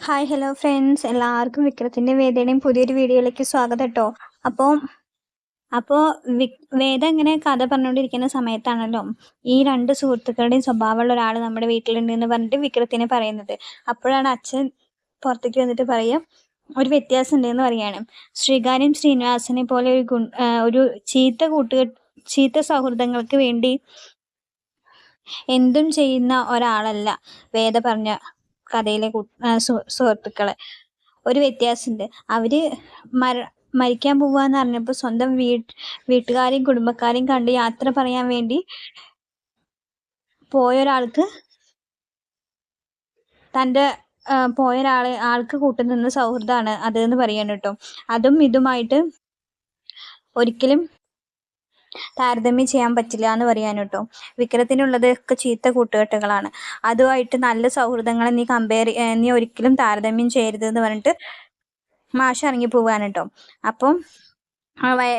Hi hello friends എല്ലാവർക്കും വിക്രത്തിന്റെ വേദയുടെയും പുതിയൊരു വീഡിയോയിലേക്ക് സ്വാഗതം കേട്ടോ അപ്പോൾ അപ്പോൾ വി വേദ ഇങ്ങനെ കഥ പറഞ്ഞുകൊണ്ടിരിക്കുന്ന സമയത്താണല്ലോ ഈ രണ്ട് സുഹൃത്തുക്കളുടെയും സ്വഭാവമുള്ള ഒരാൾ നമ്മുടെ വീട്ടിലുണ്ട് എന്ന് പറഞ്ഞിട്ട് വിക്രത്തിനെ പറയുന്നത്. അപ്പോഴാണ് അച്ഛൻ പുറത്തേക്ക് വന്നിട്ട് പറയുക ഒരു വ്യത്യാസം ഉണ്ടെന്ന് പറയാണ്. ശ്രീകാര്യം ശ്രീനിവാസനെ പോലെ ഒരു ഗുൺ ഒരു ചീത്ത കൂട്ടുക ചീത്ത സൗഹൃദങ്ങൾക്ക് വേണ്ടി എന്തും ചെയ്യുന്ന ഒരാളല്ല വേദ പറഞ്ഞ. കഥയിലെ സുഹൃത്തുക്കളെ. ഒരു വ്യത്യാസമുണ്ട്. അവർ മര മരിക്കാൻ പോവാന്ന് അറിഞ്ഞപ്പോൾ സ്വന്തം വീ വീട്ടുകാരെയും കുടുംബക്കാരെയും കണ്ട് യാത്ര പറയാൻ വേണ്ടി പോയൊരാൾക്ക് തന്റെ പോയ ഒരാളെ ആൾക്ക് കൂട്ടുനിന്ന സൗഹൃദമാണ് അതെന്ന് പറയാൻ കേട്ടോ. അതും ഇതുമായിട്ട് ഒരിക്കലും താരതമ്യം ചെയ്യാൻ പറ്റില്ല എന്ന് പറയാൻ കേട്ടോ. വിക്രത്തിനുള്ളത് ഒക്കെ ചീത്ത കൂട്ടുകെട്ടുകളാണ്. അതുമായിട്ട് നല്ല സൗഹൃദങ്ങളെ നീ കമ്പയർ നീ ഒരിക്കലും താരതമ്യം ചെയ്യരുത് എന്ന് പറഞ്ഞിട്ട് മാഷ ഇറങ്ങി പോവാൻ കേട്ടോ. അപ്പം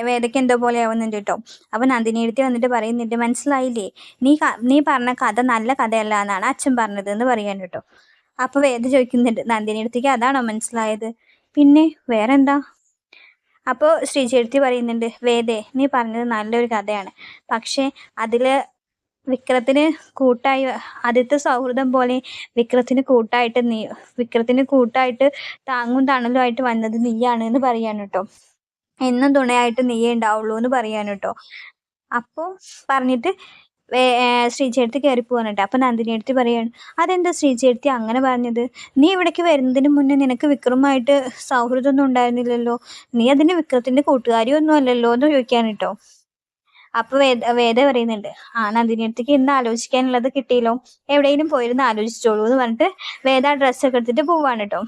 വേദയ്ക്ക് എന്തോ പോലെ ആവുന്നുണ്ട് കേട്ടോ. അപ്പൊ നന്ദിനി എഴുത്തി വന്നിട്ട് പറയുന്നുണ്ട് മനസ്സിലായില്ലേ? നീ നീ പറഞ്ഞ കഥ നല്ല കഥയല്ല എന്നാണ് അച്ഛൻ പറഞ്ഞത് എന്ന് പറയാൻ കേട്ടോ. അപ്പൊ വേദ ചോദിക്കുന്നുണ്ട് നന്ദിനി എടുത്തേക്ക് അതാണോ മനസ്സിലായത്? പിന്നെ വേറെന്താ? അപ്പോൾ ശ്രീചേർത്തി പറയുന്നുണ്ട് വേദേ നീ പറഞ്ഞത് നല്ലൊരു കഥയാണ്. പക്ഷേ അതിൽ വിക്രത്തിന് കൂട്ടായി ആദ്യത്തെ സൗഹൃദം പോലെ വിക്രത്തിന് കൂട്ടായിട്ട് നീ വിക്രത്തിന് കൂട്ടായിട്ട് താങ്ങും തണലുമായിട്ട് വന്നത് നീയാണ് എന്ന് പറയാൻ കേട്ടോ. എന്നും തുണയായിട്ട് നീയേ ഉണ്ടാവുള്ളൂ എന്ന് പറയാൻ കേട്ടോ. അപ്പോൾ പറഞ്ഞിട്ട് ശ്രീചേർത്തി കയറി പോകാനുണ്ട് അപ്പം നന്ദിനി എടുത്ത് പറയാണ് അതെന്താ ശ്രീചേർത്തി അങ്ങനെ പറഞ്ഞത്? നീ ഇവിടേക്ക് വരുന്നതിന് മുന്നേ നിനക്ക് വിക്രമായിട്ട് സൗഹൃദമൊന്നും ഉണ്ടായിരുന്നില്ലല്ലോ? നീ അതിന് വിക്രത്തിന്റെ കൂട്ടുകാരിയൊന്നും അല്ലല്ലോ? എന്ന് ചോദിക്കാൻ കേട്ടോ അപ്പൊ വേദ വേദ പറയുന്നുണ്ട് ആ നന്ദിനി അടുത്തേക്ക് ഇന്ന് ആലോചിക്കാനുള്ളത് കിട്ടിയല്ലോ. എവിടെയെങ്കിലും പോയിരുന്ന് ആലോചിച്ചോളൂ എന്ന് പറഞ്ഞിട്ട് വേദ ഡ്രസ്സൊക്കെ എടുത്തിട്ട് പോവാണ് കേട്ടോ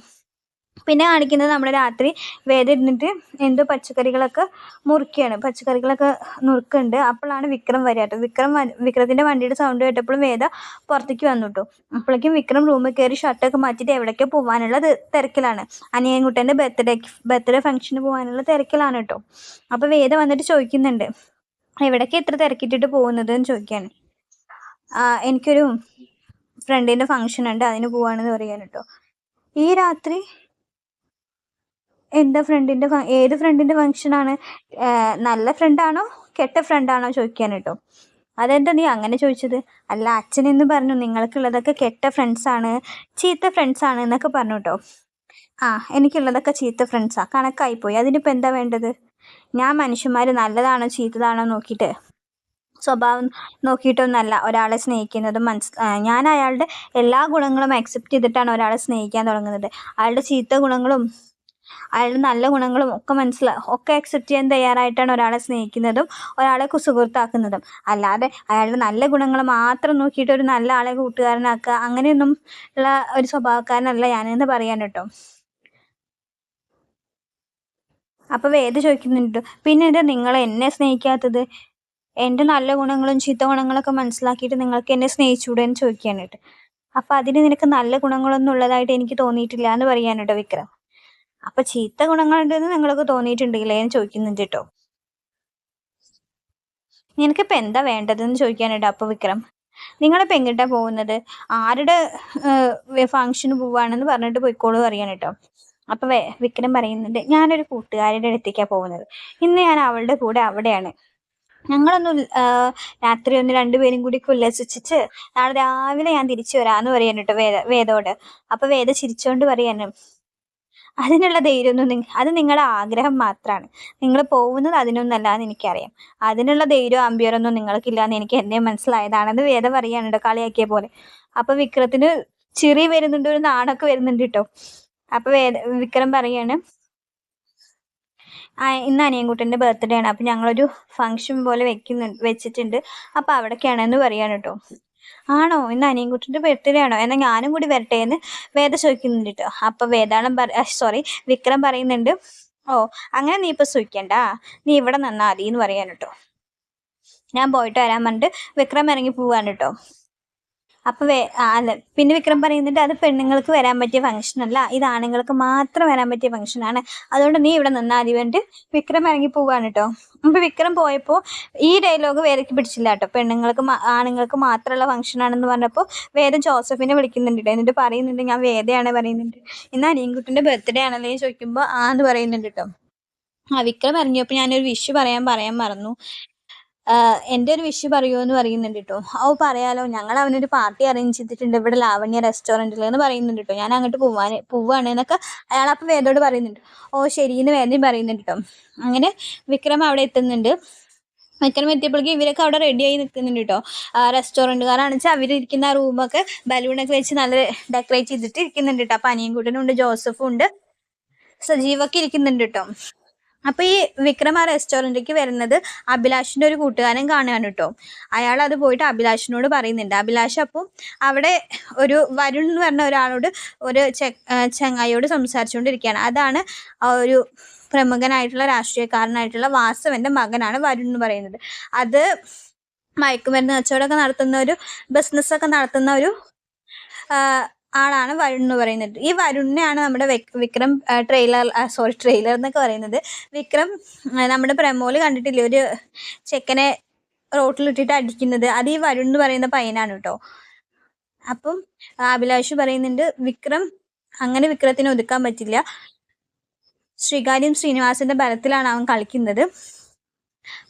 പിന്നെ കാണിക്കുന്നത് നമ്മൾ രാത്രി വേദ ഇരുന്നിട്ട് എന്തോ പച്ചക്കറികളൊക്കെ മുറുക്കിയാണ്. പച്ചക്കറികളൊക്കെ നുറുക്കുന്നുണ്ട്. അപ്പോഴാണ് വിക്രം വരിക വിക്രം വിക്രത്തിന്റെ വണ്ടിയുടെ സൗണ്ട് കേട്ടപ്പോഴും വേദ പുറത്തേക്ക് വന്നു കേട്ടോ. അപ്പോഴേക്കും വിക്രം റൂമിൽ കയറി ഷർട്ടൊക്കെ മാറ്റിയിട്ട് എവിടേക്കോ പോകാനുള്ള തിരക്കിലാണ്. അനിയൻകുട്ടന്റെ ബർത്ത്ഡേ ബർത്ത്ഡേ ഫംഗ്ഷന് പോകാനുള്ള തിരക്കിലാണ് കേട്ടോ. അപ്പോൾ വേദ വന്നിട്ട് ചോദിക്കുന്നുണ്ട് എവിടേക്ക് എത്ര തിരക്കിട്ടിട്ട് പോകുന്നത് എന്ന് ചോദിക്കാൻ എനിക്കൊരു ഫ്രണ്ടിന്റെ ഫംഗ്ഷൻ ഉണ്ട്. അതിന് പോവാണെന്ന് പറയാൻ കേട്ടോ. ഈ രാത്രി എന്താ ഫ്രണ്ടിന്റെ ഏത് ഫ്രണ്ടിന്റെ ഫംഗ്ഷനാണ് നല്ല ഫ്രണ്ടാണോ കെട്ട ഫ്രണ്ടാണോ ചോദിക്കാൻ കേട്ടോ. അതെന്താ നീ അങ്ങനെ ചോദിച്ചത്? അല്ല അച്ഛനെന്ന് പറഞ്ഞു നിങ്ങൾക്കുള്ളതൊക്കെ കെട്ട ഫ്രണ്ട്സാണ് ചീത്ത ഫ്രണ്ട്സാണ് എന്നൊക്കെ പറഞ്ഞു കേട്ടോ. ആ എനിക്കുള്ളതൊക്കെ ചീത്ത ഫ്രണ്ട്സാ കണക്കായിപ്പോയി. അതിനിപ്പോൾ എന്താ വേണ്ടത്? ഞാൻ മനുഷ്യന്മാർ നല്ലതാണോ ചീത്തതാണോ നോക്കിയിട്ട് സ്വഭാവം നോക്കിയിട്ടൊന്നല്ല ഒരാളെ സ്നേഹിക്കുന്നത് മനസ് ഞാൻ അയാളുടെ എല്ലാ ഗുണങ്ങളും അക്സെപ്റ്റ് ചെയ്തിട്ടാണ് ഒരാളെ സ്നേഹിക്കാൻ തുടങ്ങുന്നത്. അയാളുടെ ചീത്ത ഗുണങ്ങളും അയാളുടെ നല്ല ഗുണങ്ങളും ഒക്കെ മനസ്സിലാ ഒക്കെ അക്സെപ്റ്റ് ചെയ്യാൻ തയ്യാറായിട്ടാണ് ഒരാളെ സ്നേഹിക്കുന്നതും ഒരാളെ സുഹൃത്താക്കുന്നതും. അല്ലാതെ അയാളുടെ നല്ല ഗുണങ്ങൾ മാത്രം നോക്കിയിട്ട് ഒരു നല്ല ആളെ കൂട്ടുകാരനാക്കുക അങ്ങനെയൊന്നും ഉള്ള ഒരു സ്വഭാവക്കാരനല്ല ഞാനെന്ന് പറയാൻ കേട്ടോ. അപ്പൊ വേദ ചോദിക്കുന്നുണ്ട് പിന്നെ എന്താ നിങ്ങൾ എന്നെ സ്നേഹിക്കാത്തത്? എന്റെ നല്ല ഗുണങ്ങളും ചീത്ത ഗുണങ്ങളൊക്കെ മനസ്സിലാക്കിയിട്ട് നിങ്ങൾക്ക് എന്നെ സ്നേഹിച്ചൂടെ എന്ന് ചോദിക്കാനായിട്ട്. അപ്പൊ അതിന് നിനക്ക് നല്ല ഗുണങ്ങളൊന്നും ഉള്ളതായിട്ട് എനിക്ക് തോന്നിയിട്ടില്ല എന്ന് പറയാനുട്ടോ വിക്രം. അപ്പൊ ചീത്ത ഗുണങ്ങളുണ്ടെന്ന് നിങ്ങൾക്ക് തോന്നിയിട്ടുണ്ടെങ്കിലേ എന്ന് ചോദിക്കുന്നുണ്ട് കേട്ടോ. നിനക്കിപ്പോൾ എന്താ വേണ്ടതെന്ന് ചോദിക്കാനുണ്ട് അപ്പൊ വിക്രം? നിങ്ങളിപ്പോൾ എങ്ങിട്ടാ പോകുന്നത്? ആരുടെ ഫങ്ഷന് പോവാണെന്ന് പറഞ്ഞിട്ട് പോയിക്കോളൂ അറിയാൻ കേട്ടോ. അപ്പൊ വിക്രം പറയുന്നുണ്ട് ഞാനൊരു കൂട്ടുകാരുടെ അടുത്തേക്കാണ് പോകുന്നത്. ഇന്ന് ഞാൻ അവളുടെ കൂടെ അവിടെയാണ്. ഞങ്ങളൊന്ന് രാത്രി ഒന്ന് രണ്ടുപേരും കൂടി ഉല്ലസിച്ചിട്ട് നാളെ രാവിലെ ഞാൻ തിരിച്ചു വരാന്ന് പറയാൻ കേട്ടോ വേദ വേദോട്. അപ്പൊ വേദ ചിരിച്ചോണ്ട് പറയാനും. അതിനുള്ള ധൈര്യമൊന്നും അത് നിങ്ങളുടെ ആഗ്രഹം മാത്രമാണ് നിങ്ങൾ പോകുന്നത് അതിനൊന്നല്ല എന്ന് എനിക്കറിയാം. അതിനുള്ള ധൈര്യവും അമ്പിയറൊന്നും നിങ്ങൾക്കില്ല എന്ന് എനിക്ക് എന്നെ മനസ്സിലായതാണെന്ന് വേദ പറയാനുണ്ട് കളിയാക്കിയ പോലെ. അപ്പൊ വിക്രത്തിന് ചിറി വരുന്നുണ്ട് ഒരു നാണൊക്കെ വരുന്നുണ്ട് കേട്ടോ. അപ്പൊ വേദ വിക്രം പറയാണ് ഇന്ന് അനിയൻകുട്ടന്റെ ബർത്ത്ഡേ ആണ്. അപ്പം ഞങ്ങളൊരു ഫംഗ്ഷൻ പോലെ വെക്കുന്നു വെച്ചിട്ടുണ്ട്. അപ്പം അവിടേക്കാണെന്ന് പറയാണ് കേട്ടോ. ആണോ? ഇന്ന് അനിയൻകുട്ടിന്റെ ബർത്ത്ഡേ ആണോ? എന്നാൽ ഞാനും കൂടി വരട്ടെ എന്ന് വേദ ചോദിക്കുന്നുണ്ട് കേട്ടോ അപ്പം വേദാളം പറ സോറി വിക്രം പറയുന്നുണ്ട് ഓ അങ്ങനെ നീ ഇപ്പോൾ സൂഹിക്കണ്ട നീ ഇവിടെ നിന്നാൽ മതി എന്ന് പറയാൻ കേട്ടോ ഞാൻ പോയിട്ട് വരാൻ പറഞ്ഞിട്ട് വിക്രം ഇറങ്ങി പോവാണ് കേട്ടോ അപ്പം വേ അല്ല പിന്നെ വിക്രം പറയുന്നുണ്ട് അത് പെണ്ണുങ്ങൾക്ക് വരാൻ പറ്റിയ ഫംഗ്ഷൻ അല്ല. ഇത് ആണുങ്ങൾക്ക് മാത്രം വരാൻ പറ്റിയ ഫംഗ്ഷനാണ് അതുകൊണ്ട് നീ ഇവിടെ നിന്നാൽ മതി. വേണ്ടി വിക്രം ഇറങ്ങി പോവാണ് കേട്ടോ അപ്പോൾ വിക്രം പോയപ്പോൾ ഈ ഡയലോഗ് വേദയ്ക്ക് പിടിച്ചില്ല കേട്ടോ പെണ്ണുങ്ങൾക്ക് ആണുങ്ങൾക്ക് മാത്രമുള്ള ഫംഗ്ഷനാണെന്ന് പറഞ്ഞപ്പോൾ വേദ ജോസഫിനെ വിളിക്കുന്നുണ്ട് കേട്ടോ എന്നിട്ട് പറയുന്നുണ്ട് ഞാൻ വേദയാണ് പറയുന്നുണ്ട്. ഇന്ന് അനിയൻകുട്ടിന്റെ ബർത്ത്ഡേ ആണല്ലേ? ചോദിക്കുമ്പോൾ ആ എന്ന് പറയുന്നുണ്ട് കേട്ടോ ആ വിക്രം ഇറങ്ങിയപ്പോൾ ഞാനൊരു വിഷ് പറയാൻ പറയാൻ മറന്നു. എന്റെ ഒരു വിഷ് പറയുമോ എന്ന് പറയുന്നുണ്ട് കേട്ടോ ഓ പറയാലോ. ഞങ്ങൾ അവനൊരു പാർട്ടി അറേഞ്ച് ചെയ്തിട്ടുണ്ട്. ഇവിടെ ലാവണ്യ റെസ്റ്റോറന്റിൽ എന്ന് പറയുന്നുണ്ട് കേട്ടോ ഞാൻ അങ്ങോട്ട് പോവാൻ പോവാണ് എന്നൊക്കെ അയാൾ അപ്പോൾ വേദോട് പറയുന്നുണ്ട്. ഓ ശരി എന്ന് വേദയും പറയുന്നുണ്ട് കേട്ടോ അങ്ങനെ വിക്രം അവിടെ എത്തുന്നുണ്ട്. വിക്രം എത്തിയപ്പോഴേക്കും ഇവരൊക്കെ അവിടെ റെഡിയായി നിൽക്കുന്നുണ്ട് കേട്ടോ റെസ്റ്റോറന്റുകാരാണെന്ന് വെച്ചാൽ അവരിരിക്കുന്ന ആ റൂമൊക്കെ ബലൂണൊക്കെ വെച്ച് നല്ല ഡെക്കറേറ്റ് ചെയ്തിട്ട് ഇരിക്കുന്നുണ്ട് കേട്ടോ അപ്പം അനിയൻകുട്ടനും ഉണ്ട് ജോസഫും ഉണ്ട്. സജീവൊക്കെ ഇരിക്കുന്നുണ്ട് കേട്ടോ അപ്പൊ ഈ വിക്രം ആ റെസ്റ്റോറന്റിലേക്ക് വരുന്നത് അഭിലാഷിന്റെ ഒരു കൂട്ടുകാരൻ കാണുകയാണ് കേട്ടോ. അയാൾ അത് പോയിട്ട് അഭിലാഷിനോട് പറയുന്നുണ്ട്. അഭിലാഷ് അപ്പം അവിടെ ഒരു വരുൺ എന്ന് പറഞ്ഞ ഒരാളോട് ഒരു ചങ്ങായിയോട് സംസാരിച്ചുകൊണ്ടിരിക്കുകയാണ്. അതാണ് ഒരു പ്രമുഖനായിട്ടുള്ള രാഷ്ട്രീയക്കാരനായിട്ടുള്ള വാസവന്റെ മകനാണ് വരുൺ എന്ന് പറയുന്നത്. അത് മയക്കുമരുന്ന് കച്ചവടമൊക്കെ നടത്തുന്ന ഒരു ബിസിനസ്സൊക്കെ നടത്തുന്ന ഒരു ആളാണ് വരുൺ എന്ന് പറയുന്നത്. ഈ വരുണിനെയാണ് നമ്മുടെ വിക്രം ട്രെയിലർ സോറി ട്രെയിലർ എന്നൊക്കെ പറയുന്നത്. വിക്രം നമ്മുടെ പ്രമോൽ കണ്ടിട്ടില്ലേ? ഒരു ചെക്കനെ റോട്ടിലിട്ടിട്ട് അടിക്കുന്നത്. അത് ഈ വരുൺ എന്ന് പറയുന്ന പയ്യനാണ് കേട്ടോ. അപ്പം അഭിലാഷ് പറയുന്നുണ്ട് വിക്രം അങ്ങനെ വിക്രത്തിന് ഒതുക്കാൻ പറ്റില്ല. ശ്രീകാര്യം ശ്രീനിവാസന്റെ ബലത്തിലാണ് അവൻ കളിക്കുന്നത്.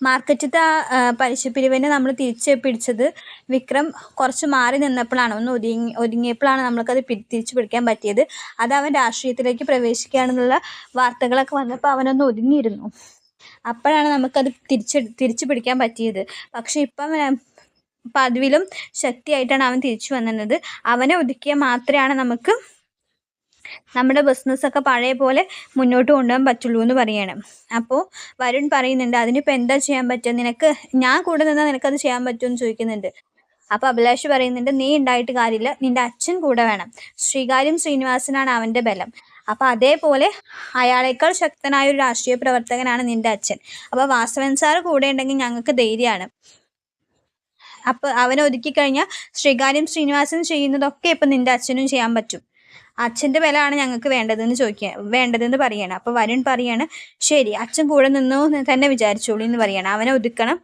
മാർക്കറ്റത്തെ ആ പലിശ പിരിവിനെ നമ്മൾ തിരിച്ച് പിടിച്ചത് വിക്രം കുറച്ച് മാറി നിന്നപ്പോഴാണ്. ഒന്ന് ഒതുങ്ങി ഒതുങ്ങിയപ്പോഴാണ് നമ്മൾക്കത് പി- തിരിച്ചു പിടിക്കാൻ പറ്റിയത്. അത് അവൻ രാഷ്ട്രീയത്തിലേക്ക് പ്രവേശിക്കുകയാണെന്നുള്ള വാർത്തകളൊക്കെ വന്നപ്പോൾ അവനൊന്ന് ഒതുങ്ങിയിരുന്നു. അപ്പോഴാണ് നമുക്കത് തിരിച്ച് തിരിച്ചു പിടിക്കാൻ പറ്റിയത്. പക്ഷെ ഇപ്പം പതിവിലും ശക്തിയായിട്ടാണ് അവൻ തിരിച്ചു വന്നത് അവനെ ഒതുക്കിയാൽ മാത്രമാണ് നമുക്ക് നമ്മുടെ ബിസിനസ്സൊക്കെ പഴയ പോലെ മുന്നോട്ട് കൊണ്ടുപോകാൻ പറ്റുള്ളൂ എന്ന് പറയണം. അപ്പോൾ വരുൺ പറയുന്നുണ്ട് അതിനിപ്പോൾ എന്താ ചെയ്യാൻ പറ്റുക? നിനക്ക് ഞാൻ കൂടെ നിന്നാൽ നിനക്കത് ചെയ്യാൻ പറ്റുമെന്ന് ചോദിക്കുന്നുണ്ട്. അപ്പോൾ അഭിലാഷ് പറയുന്നുണ്ട് നീ ഉണ്ടായിട്ട് കാര്യമില്ല നിന്റെ അച്ഛൻ കൂടെ വേണം. ശ്രീകാര്യം ശ്രീനിവാസനാണ് അവന്റെ ബലം. അപ്പോൾ അതേപോലെ അയാളേക്കാൾ ശക്തനായ ഒരു രാഷ്ട്രീയ പ്രവർത്തകനാണ് നിന്റെ അച്ഛൻ. അപ്പോൾ വാസവൻ സാർ കൂടെ ഉണ്ടെങ്കിൽ ഞങ്ങൾക്ക് ധൈര്യമാണ്. അപ്പോൾ അവനെ ഒതുക്കി കഴിഞ്ഞാൽ ശ്രീകാര്യം ശ്രീനിവാസൻ ചെയ്യുന്നതൊക്കെ ഇപ്പം നിന്റെ അച്ഛനും ചെയ്യാൻ പറ്റും. അച്ഛന്റെ ബലമാണ് ഞങ്ങൾക്ക് വേണ്ടതെന്ന് ചോദിക്കുക വേണ്ടതെന്ന് പറയണം. അപ്പോൾ വരുൺ പറയാണ് ശരി അച്ഛൻ കൂടെ നിന്നു തന്നെ വിചാരിച്ചോളൂ എന്ന് പറയണം. അവനെ ഒതുക്കണം.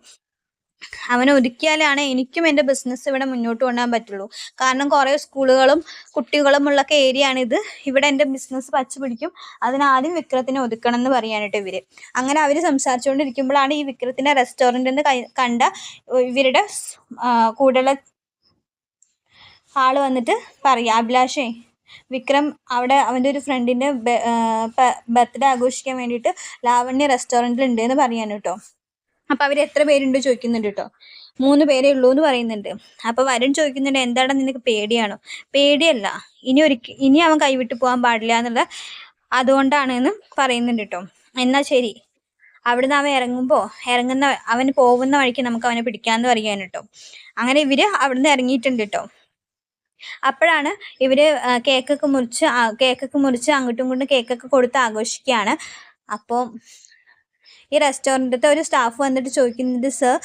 അവനെ ഒതുക്കിയാലാണ് എനിക്കും എന്റെ ബിസിനസ് ഇവിടെ മുന്നോട്ട് കൊണ്ടുപോകാൻ പറ്റുള്ളൂ. കാരണം കുറേ സ്കൂളുകളും കുട്ടികളും ഉള്ള ഏരിയ ആണിത് ഇവിടെ എന്റെ ബിസിനസ് പച്ച പിടിക്കും. അതിനാദ്യം വിക്രത്തിനെ ഒതുക്കണം എന്ന് പറയാനായിട്ട് ഇവർ. അങ്ങനെ അവർ സംസാരിച്ചുകൊണ്ടിരിക്കുമ്പോഴാണ് ഈ വിക്രത്തിന്റെ റെസ്റ്റോറന്റിൽ നിന്ന് കണ്ട ഇവരുടെ കൂടുതൽ ആൾ വന്നിട്ട് പറയാ അഭിലാഷേ വിക്രം അവിടെ അവന്റെ ഒരു ഫ്രണ്ടിന്റെ ബർത്ത്ഡേ ആഘോഷിക്കാൻ വേണ്ടിയിട്ട് ലാവണ്യ റെസ്റ്റോറന്റിൽ ഉണ്ട് എന്ന് പറയാൻ കേട്ടോ. അപ്പോൾ അവർ എത്ര പേരുണ്ട് ചോദിക്കുന്നുണ്ട് കേട്ടോ. മൂന്ന് പേരേ ഉള്ളൂ എന്ന് പറയുന്നുണ്ട്. അപ്പോൾ വരുൺ ചോദിക്കുന്നുണ്ട് എന്താണ് നിനക്ക് പേടിയാണോ? പേടിയല്ല. ഇനി ഒരിക്കൽ ഇനി അവൻ കൈവിട്ട് പോകാൻ പാടില്ല എന്നുള്ള അതുകൊണ്ടാണ് എന്ന് പറയുന്നുണ്ട് കേട്ടോ. എന്നാൽ ശരി. അവിടുന്ന് അവൻ ഇറങ്ങുമ്പോൾ ഇറങ്ങുന്ന അവന് പോകുന്ന വഴിക്ക് നമുക്ക് അവനെ പിടിക്കാമെന്ന് പറയാൻ കേട്ടോ. അങ്ങനെ ഇവർ അവിടുന്ന് ഇറങ്ങിയിട്ടുണ്ട് കേട്ടോ. അപ്പോഴാണ് ഇവർ കേക്കൊക്കെ മുറിച്ച് കേക്കൊക്കെ മുറിച്ച് അങ്ങോട്ടും ഇങ്ങോട്ടും കേക്കൊക്കെ കൊടുത്ത് ആഘോഷിക്കുകയാണ്. അപ്പോൾ ഈ റെസ്റ്റോറന്റിലത്തെ ഒരു സ്റ്റാഫ് വന്നിട്ട് ചോദിക്കുന്നുണ്ട് സർ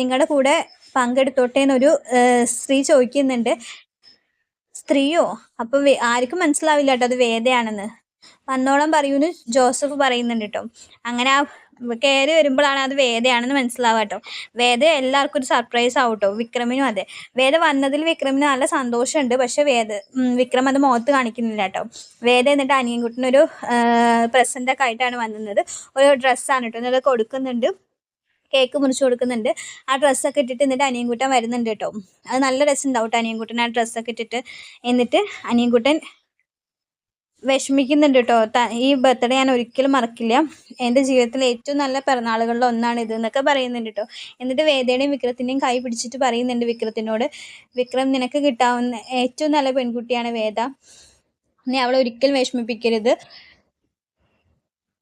നിങ്ങളുടെ കൂടെ പങ്കെടുത്തോട്ടെ എന്നൊരു സ്ത്രീ ചോദിക്കുന്നുണ്ട്. സ്ത്രീയോ? അപ്പോൾ ആർക്കും മനസ്സിലാവില്ല കേട്ടോ അത് വേദയാണെന്ന്. വന്നോളം പറയൂന്ന് ജോസഫ് പറയുന്നുണ്ട് കേട്ടോ. അങ്ങനെ ആ കയറി വരുമ്പോഴാണ് അത് വേദയാണെന്ന് മനസ്സിലാവുക കേട്ടോ വേദ എല്ലാവർക്കും ഒരു സർപ്രൈസ് ആവും കേട്ടോ വിക്രമിനും അതെ. വേദ വന്നതിൽ വിക്രമിന് നല്ല സന്തോഷമുണ്ട്. പക്ഷെ വേദ വിക്രം അത് മുഖത്ത് കാണിക്കുന്നില്ല കേട്ടോ വേദ എന്നിട്ട് അനിയൻകുട്ടിനൊരു പ്രസന്റൊക്കെ ആയിട്ടാണ് വന്നത്. ഒരു ഡ്രസ്സാണ് കേട്ടോ. എന്നിട്ട് കൊടുക്കുന്നുണ്ട്. കേക്ക് മുറിച്ച് കൊടുക്കുന്നുണ്ട്. ആ ഡ്രസ്സൊക്കെ ഇട്ടിട്ട് എന്നിട്ട് അനിയൻകുട്ടൻ വരുന്നുണ്ട് കേട്ടോ. അത് നല്ല രസമുണ്ടാവും കേട്ടോ അനിയൻകുട്ടൻ ആ ഡ്രസ്സൊക്കെ ഇട്ടിട്ട്. എന്നിട്ട് അനിയൻകുട്ടൻ വിഷമിക്കുന്നുണ്ട് കേട്ടോ ഈ ബർത്ത്ഡേ ഞാൻ ഒരിക്കലും മറക്കില്ല. എന്റെ ജീവിതത്തിലെ ഏറ്റവും നല്ല പിറന്നാളുകളിൽ ഒന്നാണ് ഇത് എന്നൊക്കെ പറയുന്നുണ്ട് കേട്ടോ എന്നിട്ട് വേദയുടെയും വിക്രത്തിന്റെയും കൈ പിടിച്ചിട്ട് പറയുന്നുണ്ട് വിക്രത്തിനോട്. വിക്രം നിനക്ക് കിട്ടാവുന്ന ഏറ്റവും നല്ല പെൺകുട്ടിയാണ് വേദ. നീ അവളെ ഒരിക്കലും വിഷമിപ്പിക്കരുത്.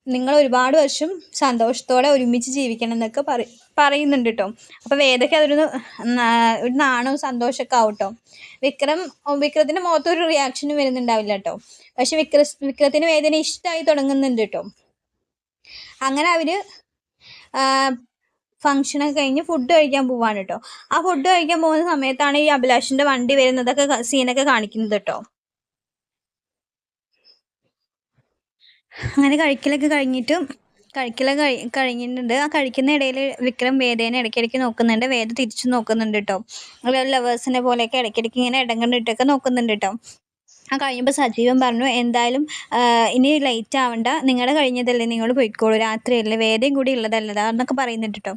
നിങ്ങൾ ഒരുപാട് വർഷം സന്തോഷത്തോടെ ഒരുമിച്ച് ജീവിക്കണം എന്നൊക്കെ പറ പറയുന്നുണ്ട് കേട്ടോ അപ്പോൾ വേദയ്ക്ക് അതൊരു ഒരു നാണവും സന്തോഷമൊക്കെ ആവും കേട്ടോ വിക്രം വിക്രത്തിന്റെ മുഖത്ത് ഒരു റിയാക്ഷനും വരുന്നുണ്ടാവില്ല കേട്ടോ. പക്ഷെ വിക്ര വിക്രത്തിന് വേദന ഇഷ്ടമായി തുടങ്ങുന്നുണ്ട് കേട്ടോ അങ്ങനെ അവർ ഫങ്ഷനൊക്കെ കഴിഞ്ഞ് ഫുഡ് കഴിക്കാൻ പോവാണ് കേട്ടോ. ആ ഫുഡ് കഴിക്കാൻ പോകുന്ന സമയത്താണ് ഈ അഭിലാഷിന്റെ വണ്ടി വരുന്നതൊക്കെ സീനൊക്കെ കാണിക്കുന്നത് കേട്ടോ. അങ്ങനെ കഴിക്കലൊക്കെ കഴിഞ്ഞിട്ട് കഴിക്കലൊക്കെ കഴി കഴിഞ്ഞിട്ടുണ്ട്. ആ കഴിക്കുന്ന ഇടയിൽ വിക്രം വേദേനെ ഇടയ്ക്കിടയ്ക്ക് നോക്കുന്നുണ്ട്. വേദ തിരിച്ചു നോക്കുന്നുണ്ട് കേട്ടോ. ലവേഴ്സിനെ പോലെയൊക്കെ ഇടയ്ക്കിടയ്ക്ക് ഇങ്ങനെ ഇടങ്ങണ്ടിട്ടൊക്കെ നോക്കുന്നുണ്ട് കേട്ടോ. ആ കഴിയുമ്പോൾ സജീവൻ പറഞ്ഞു എന്തായാലും ഇനി ലൈറ്റ് ആവണ്ട. നിങ്ങളുടെ കഴിഞ്ഞതല്ലേ. നിങ്ങൾ പോയിക്കോളൂ. രാത്രിയല്ലേ. വേദയും കൂടി ഉള്ളതല്ലതാ എന്നൊക്കെ പറയുന്നുണ്ട് കേട്ടോ.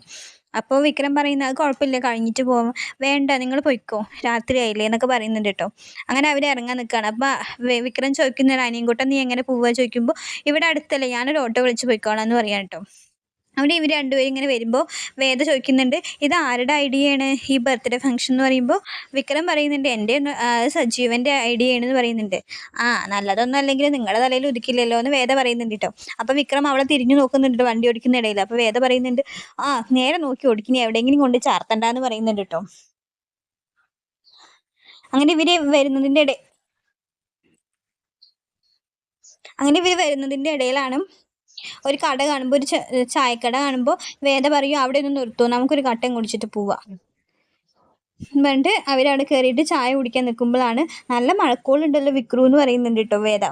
അപ്പോൾ വിക്രം പറയുന്നത് അത് കുഴപ്പമില്ല കഴിഞ്ഞിട്ട് പോവാം. വേണ്ട നിങ്ങൾ പോയിക്കോ. രാത്രിയായില്ലേ എന്നൊക്കെ പറയുന്നുണ്ട് കേട്ടോ. അങ്ങനെ അവർ ഇറങ്ങാൻ നിൽക്കുകയാണ് അപ്പോൾ വിക്രം ചോദിക്കുന്ന അനിയൻകുട്ടൻ നീ എങ്ങനെ പോവുക ചോദിക്കുമ്പോൾ ഇവിടെ അടുത്തല്ലേ ഞാനൊരു ഓട്ടോ വിളിച്ച് പോയിക്കോളാം എന്ന് പറയാം കേട്ടോ. അവിടെ ഇവർ രണ്ടുപേരും ഇങ്ങനെ വരുമ്പോൾ വേദ ചോദിക്കുന്നുണ്ട് ഇത് ആരുടെ ഐഡിയയാണ് ഈ ബർത്ത്ഡേ ഫംഗ്ഷൻ എന്ന് പറയുമ്പോൾ വിക്രം പറയുന്നുണ്ട് എന്റെ സജീവന്റെ ഐഡിയയാണ് എന്ന് പറയുന്നുണ്ട്. ആ നല്ലതൊന്നും അല്ലെങ്കിൽ നിങ്ങളുടെ തലയിൽ ഉദിക്കില്ലല്ലോ എന്ന് വേദ പറയുന്നുണ്ട് കേട്ടോ അപ്പോൾ വിക്രം അവളെ തിരിഞ്ഞു നോക്കുന്നുണ്ട് വണ്ടി ഓടിക്കുന്ന ഇടയിൽ. അപ്പോൾ വേദ പറയുന്നുണ്ട് ആ നേരെ നോക്കി ഓടിക്കിനി എവിടെയെങ്കിലും കൊണ്ട് ചാർത്തണ്ടെന്ന് പറയുന്നുണ്ട് കേട്ടോ അങ്ങനെ ഇവർ വരുന്നതിന്റെ ഇടയിൽ അങ്ങനെ ഇവർ വരുന്നതിന്റെ ഇടയിലാണ് ഒരു കട കാണുമ്പോൾ ഒരു ചായക്കട കാണുമ്പോൾ വേദ പറയും അവിടെ ഒന്ന് നിർത്തുമോ നമുക്കൊരു കട്ടൻ കുടിച്ചിട്ട് പോവാം. പറഞ്ഞിട്ട് അവരവിടെ കയറിയിട്ട് ചായ കുടിക്കാൻ നിൽക്കുമ്പോഴാണ് നല്ല മഴക്കോളുണ്ടല്ലോ വിക്രു എന്ന് പറയുന്നുണ്ട് കേട്ടോ വേദ.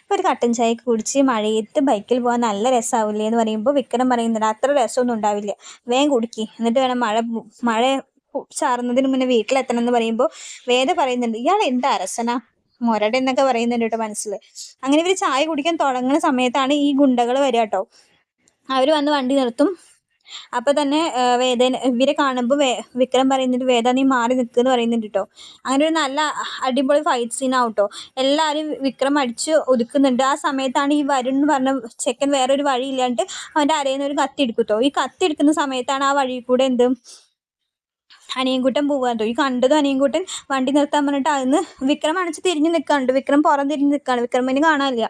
അപ്പോൾ ഒരു കട്ടൻ ചായ കുടിച്ച് മഴയത്ത് ബൈക്കിൽ പോകാൻ നല്ല രസമാവില്ലേ എന്ന് പറയുമ്പോൾ വിക്രം പറയുന്നുണ്ട് അത്ര രസമൊന്നും ഉണ്ടാവില്ല വേഗം കുടിക്കി. എന്നിട്ട് വേണം മഴ മഴ ചാറുന്നതിന് മുന്നേ വീട്ടിലെത്തണം എന്ന് പറയുമ്പോൾ വേദ പറയുന്നുണ്ട് ഇയാൾ എന്താ അരസനാ? മൊരട് എന്നൊക്കെ പറയുന്നുണ്ട് കേട്ടോ മനസ്സിൽ അങ്ങനെ ഇവർ ചായ കുടിക്കാൻ തുടങ്ങുന്ന സമയത്താണ് ഈ ഗുണ്ടകൾ വരിക കേട്ടോ. അവർ വന്ന് വണ്ടി നിർത്തും. അപ്പോൾ തന്നെ വേദന ഇവരെ കാണുമ്പോൾ വിക്രം പറയുന്നുണ്ട് വേദ നീ മാറി നിൽക്കുന്നു പറയുന്നുണ്ട് കേട്ടോ. അങ്ങനെ ഒരു നല്ല അടിപൊളി ഫൈറ്റ് സീൻ ആവട്ടോ എല്ലാവരും വിക്രം അടിച്ച് ഒതുക്കുന്നുണ്ട്. ആ സമയത്താണ് ഈ വരുൺ എന്ന് പറഞ്ഞ ചെക്കൻ വേറൊരു വഴി ഇല്ലാണ്ട് അവന്റെ അരയിൽ നിന്ന് ഒരു കത്തി എടുക്കും കേട്ടോ. ഈ കത്തി എടുക്കുന്ന സമയത്താണ് ആ വഴി കൂടെ എന്ത് അനിയൻകുട്ടൻ പോവാൻ ഈ കണ്ടത് അനിയൻകുട്ടൻ വണ്ടി നിർത്താൻ പറഞ്ഞിട്ട് അതിന്ന് വിക്രം അണച്ച് തിരിഞ്ഞ് നിൽക്കാണ്ട് വിക്രം പുറം തിരിഞ്ഞ് നിൽക്കാണ് വിക്രമിന് കാണാനില്ല.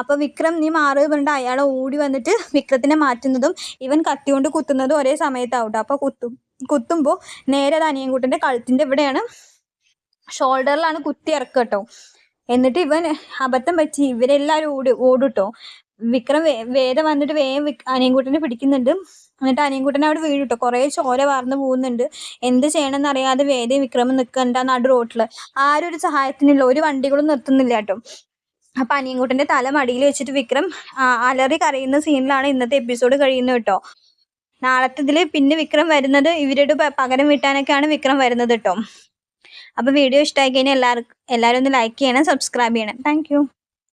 അപ്പോൾ വിക്രം നീ മാറുക പറഞ്ഞിട്ട് അയാൾ ഓടി വന്നിട്ട് വിക്രത്തിനെ മാറ്റുന്നതും ഇവൻ കത്തി കൊണ്ട് കുത്തുന്നതും ഒരേ സമയത്താവട്ടെ. അപ്പോൾ കുത്തും കുത്തുമ്പോൾ നേരെ അത് അനിയൻകുട്ടന്റെ കഴുത്തിന്റെ ഇവിടെയാണ് ഷോൾഡറിലാണ് കുത്തി ഇറക്കുക കേട്ടോ എന്നിട്ട് ഇവൻ അബദ്ധം പറ്റി ഇവരെല്ലാവരും ഓടി ഓടുട്ടോ. വിക്രം വേദം വന്നിട്ട് വേഗം അനിയൻകുട്ടനെ പിടിക്കുന്നുണ്ട്. എന്നിട്ട് അനിയൻകുട്ടനെ അവിടെ വീഴും കേട്ടോ കുറേ ചോര വാർന്ന് പോകുന്നുണ്ട്. എന്ത് ചെയ്യണമെന്ന് അറിയാതെ വേദയും വിക്രമും നിൽക്കണ്ട നടു റോട്ടിൽ ആരും ഒരു സഹായത്തിനില്ല. ഒരു വണ്ടികളും നിർത്തുന്നില്ല കേട്ടോ. അപ്പം അനിയൻകുട്ടന്റെ തല മടിയിൽ വെച്ചിട്ട് വിക്രം അലറി കരയുന്ന സീനിലാണ് ഇന്നത്തെ എപ്പിസോഡ് കഴിയുന്നത് കേട്ടോ. നാളത്തെ ഇതിൽ പിന്നെ വിക്രം വരുന്നത് ഇവരുടെ പകരം വീട്ടാനൊക്കെയാണ് വിക്രം വരുന്നത് കേട്ടോ. അപ്പോൾ വീഡിയോ ഇഷ്ടമായി കഴിഞ്ഞാൽ എല്ലാവർക്കും എല്ലാവരും ഒന്ന് ലൈക്ക് ചെയ്യണം സബ്സ്ക്രൈബ് ചെയ്യണം. താങ്ക്